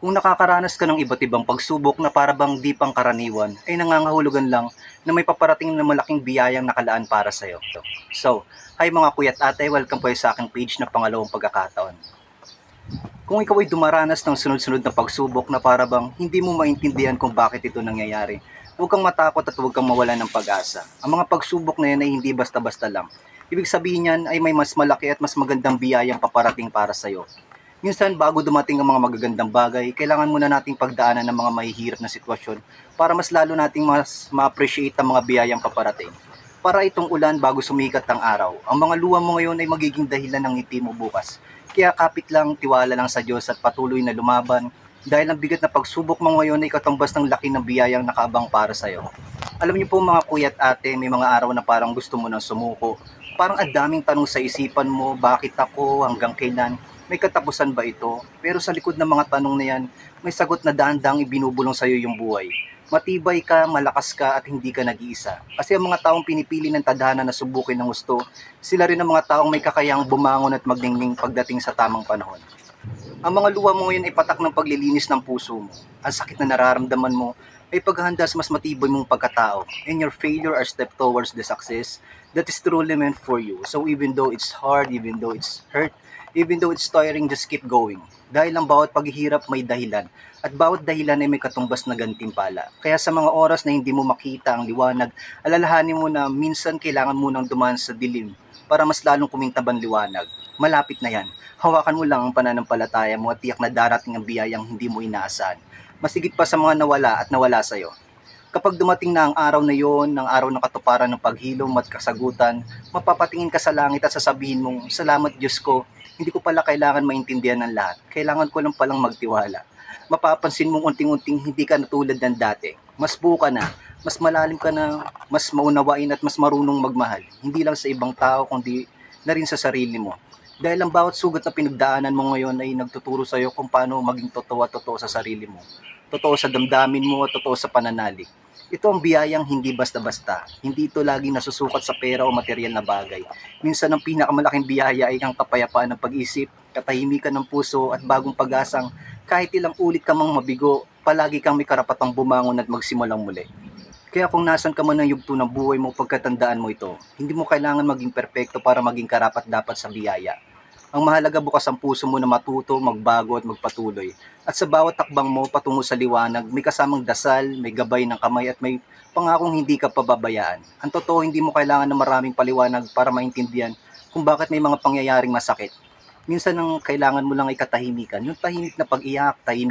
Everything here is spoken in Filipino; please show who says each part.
Speaker 1: Kung nakakaranas ka ng iba't ibang pagsubok na para bang di pang karaniwan, ay nangangahulugan lang na may paparating na malaking biyayang nakalaan para sa'yo. So, hi mga kuya at ate, welcome po sa aking page na pangalawang pagkakataon. Kung ikaw ay dumaranas ng sunod-sunod na pagsubok na para bang hindi mo maintindihan kung bakit ito nangyayari, huwag kang matakot at huwag kang mawala ng pag-asa. Ang mga pagsubok na yan ay hindi basta-basta lang. Ibig sabihin yan ay may mas malaki at mas magandang biyayang paparating para sa'yo. Minsan, bago dumating ang mga magagandang bagay, kailangan muna nating pagdaanan ng mga mahihirap na sitwasyon para mas lalo nating mas ma-appreciate ang mga biyayang paparating. Para itong ulan bago sumikat ang araw, ang mga luha mo ngayon ay magiging dahilan ng ngiti mo bukas. Kaya kapit lang, tiwala lang sa Diyos at patuloy na lumaban dahil ang bigat na pagsubok mo ngayon ay katumbas ng laki ng biyayang nakaabang para sa'yo. Alam niyo po mga kuya at ate, may mga araw na parang gusto mo nang sumuko. Parang ang daming tanong sa isipan mo, bakit ako, hanggang kailan, may katapusan ba ito? Pero sa likod ng mga tanong na yan, may sagot na dahan-dahang ibinubulong sa iyo yung buhay. Matibay ka, malakas ka, at hindi ka nag-iisa. Kasi ang mga taong pinipili ng tadhana na subukin ng gusto, sila rin ang mga taong may kakayang bumangon at magningning pagdating sa tamang panahon. Ang mga luha mo ngayon ay patak ng paglilinis ng puso mo. Ang sakit na nararamdaman mo ay paghahanda sa mas matibay mong pagkatao. And your failure are step towards the success that is truly meant for you. So even though it's hard, even though it's hurt, even though it's tiring, just keep going. Dahil ang bawat paghihirap may dahilan at bawat dahilan ay may katumbas na gantimpala. Kaya sa mga oras na hindi mo makita ang liwanag, alalahanin mo na minsan kailangan mo nang dumaan sa dilim para mas lalong kumintaban liwanag. Malapit na yan. Hawakan mo lang ang pananampalataya mo at tiyak na darating ang biyayang hindi mo inaasahan. Masigit pa sa mga nawala at nawala sa'yo. Kapag dumating na ang araw na yon, ang araw ng katuparan ng paghilom at kasagutan, mapapatingin ka sa langit at sasabihin mong, Salamat Diyos ko, hindi ko pala kailangan maintindihan ng lahat. Kailangan ko lang palang magtiwala. Mapapansin mong unting-unting hindi ka natulad ng dati. Mas buo na, mas malalim ka na, mas maunawain at mas marunong magmahal. Hindi lang sa ibang tao, kundi na rin sa sarili mo. Dahil ang bawat sugat na pinagdaanan mo ngayon ay nagtuturo sa iyo kung paano maging totoo at totoo sa sarili mo. Totoo sa damdamin mo at totoo sa pananalig. Ito ang biyayang hindi basta-basta. Hindi ito laging nasusukat sa pera o material na bagay. Minsan ang pinakamalaking biyaya ay ang kapayapaan ng pag-isip, katahimikan ng puso at bagong pag-asang kahit ilang ulit ka mang mabigo, palagi kang may karapatang bumangon at magsimulang muli. Kaya kung nasan ka man ng yugto ng buhay mo pagkatandaan mo ito, hindi mo kailangan maging perpekto para maging karapat dapat sa biyaya. Ang mahalaga bukas ang puso mo na matuto, magbago at magpatuloy. At sa bawat takbang mo patungo sa liwanag, may kasamang dasal, may gabay ng kamay at may pangakong hindi ka pababayaan. Ang totoo, hindi mo kailangan ng maraming paliwanag para maintindihan kung bakit may mga pangyayaring masakit. Minsan ang kailangan mo lang ay katahimikan, yung tahimik na pag-iyak, tahimik